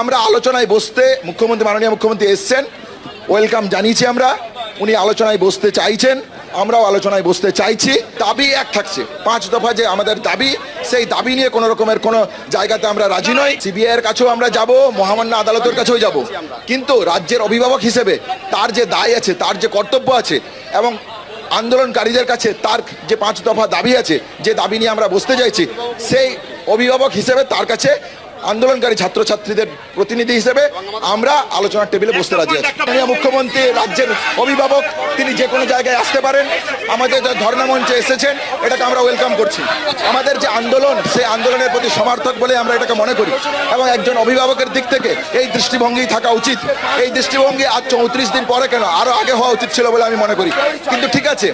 আমরা আলোচনায় বসতে মুখ্যমন্ত্রী, মাননীয় মুখ্যমন্ত্রী এসছেন। ওয়েলকাম জানিয়েছি আমরা। উনি আলোচনায় বসতে চাইছেন। আমরাও আলোচনায় বসতে চাইছি। দাবি এক থাকছে। পাঁচ দফা যে আমাদের দাবি, সেই দাবি নিয়ে কোনো রকমের কোনো জায়গাতে আমরা রাজি নই। সিবিআই এর কাছেও আমরা যাব, মহামান্য আদালতের কাছেও যাব। কিন্তু রাজ্যের অভিভাবক হিসেবে তার যে দায় আছে, তার যে কর্তব্য আছে এবং আন্দোলনকারীদের কাছে তার যে পাঁচ দফা দাবি আছে, যে দাবি নিয়ে আমরা বসতে চাইছি, সেই অভিভাবক হিসেবে তার কাছে আন্দোলনকারী ছাত্রছাত্রীদের প্রতিনিধি হিসেবে আমরা আলোচনার টেবিলে বসতে রাজি আছি। মাননীয় মুখ্যমন্ত্রী রাজ্যের অভিভাবক তিনি যে কোনো জায়গায় আসতে পারেন। আমাদের যে ধর্ণা মঞ্চে এসেছেন এটাকে আমরা ওয়েলকাম করছি। আমাদের যে আন্দোলন সেই আন্দোলনের প্রতি সমর্থক বলে আমরা এটাকে মনে করি। এবং একজন অভিভাবকের দিক থেকে এই দৃষ্টিভঙ্গি থাকা উচিত। এই দৃষ্টিভঙ্গি আজ চৌত্রিশ দিন পরে কেন? আরও আগে হওয়া উচিত ছিল বলে আমি মনে করি। কিন্তু ঠিক আছে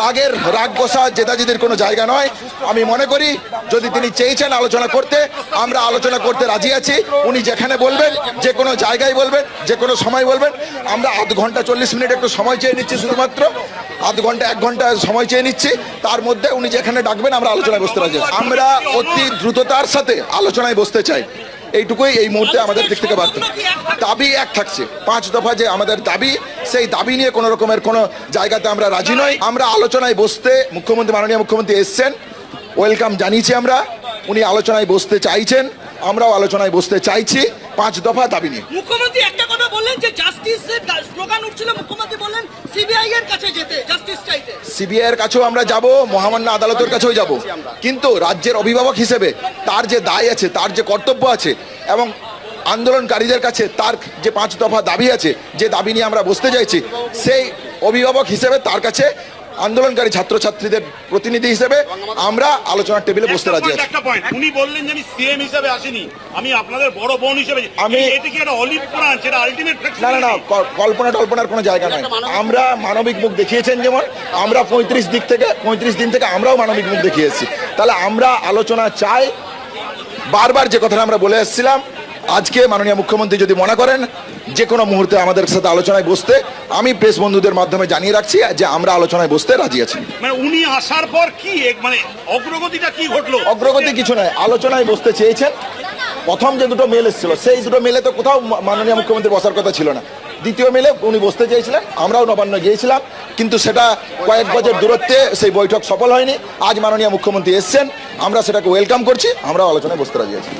রাগের রাগ বসা জেদাজিদের কোনো জায়গা নয়। আমি মনে করি যদি তিনি চেয়েছেন আলোচনা করতে আমরা আলোচনা করতে রাজি আছি। উনি যেখানে বলবেন, যে কোনো জায়গায় বলবেন, যে কোনো সময় বলবেন। আমরা আধ ঘণ্টা চল্লিশ মিনিট একটু সময় চেয়ে নিচ্ছি শুধুমাত্র। আধ ঘণ্টা, এক ঘণ্টা সময় চেয়ে নিচ্ছি। তার মধ্যে উনি যেখানে ডাকবেন, আমরা আলোচনায় বসতে রাজি আমরা অতি দ্রুততার সাথে আলোচনায় বসতে চাই। এইটুকুই এই মুহূর্তে আমাদের দিক থেকে বার্তা। দাবি এক থাকছে। পাঁচ দফা যে আমাদের দাবি, সেই দাবি নিয়ে কোনো রকমের কোনো জায়গাতে আমরা রাজি নই। আমরা আলোচনায় বসতে মুখ্যমন্ত্রী, মাননীয় মুখ্যমন্ত্রী এসছেন। ওয়েলকাম জানিয়েছি আমরা। উনি আলোচনায় বসতে চাইছেন। আমরাও আলোচনায় বসতে চাইছি। পাঁচ দফা দাবি নিয়ে। মুখ্যমন্ত্রী একটা কথা বললেন যে জাস্টিস স্লোগান উঠছিল মুখ্যমন্ত্রী বললেন সিবিআই এর কাছে যেতে জাস্টিস চাইতে। সিবিআই এর কাছেও আমরা যাব মহামান্য আদালতের কাছেও যাব। কিন্তু রাজ্যের অভিভাবক হিসেবে তার যে দায় আছে তার যে কর্তব্য আছে এবং আন্দোলনকারীদের কাছে তার যে পাঁচ দফা দাবি আছে যে দাবি নিয়ে আমরা বসতে চাইছি সেই অভিভাবক হিসেবে তার কাছে আন্দোলনকারী ছাত্রছাত্রীদের প্রতিনিধি হিসেবে আমরা আলোচনার টেবিলে বসতে রাজি আছি। উনি বললেন যে আমি সিএম হিসেবে আসিনি। আমি আপনাদের বড় বোন হিসেবে আমি- এটা কি একটা অলিভ প্রাণ? সেটা আলটিমেট না না না কল্পনা টল্পনার কোনো জায়গা নয় আমরা মানবিক মুখ দেখিয়েছেন যেমন আমরা পঁয়ত্রিশ দিক থেকে পঁয়ত্রিশ দিন থেকে আমরাও মানবিক মুখ দেখিয়েছি তাহলে আমরা আলোচনা চাই। বারবার যে কথাটা আমরা বলে এসেছিলাম আজকে মাননীয় মুখ্যমন্ত্রী যদি মনে করেন যে কোনো মুহূর্তে আমাদের সাথে আলোচনায় বসতে আমি প্রেস বন্ধুদের মাধ্যমে জানিয়ে রাখছি যে আমরা আলোচনায় বসতে রাজি আছি। মানে উনি আসার পর কি এক- মানে অগ্রগতিটা কি ঘটলো? অগ্রগতি কিছু নয় আলোচনায় বসতে চেয়েছেন প্রথম যে দুটো মেল এসেছিল সেই দুটো মেলে তো কোথাও মাননীয় মুখ্যমন্ত্রী বসার কথা ছিল না। দ্বিতীয় মেলে উনি বসতে চেয়েছিলেন আমরাও নবান্ন গিয়েছিলাম কিন্তু সেটা কয়েক বছর দূরত্বে সেই বৈঠক সফল হয়নি। আজ মাননীয় মুখ্যমন্ত্রী এসছেন আমরা সেটাকে ওয়েলকাম করছি আমরাও আলোচনায় বসতে রাজি আছি।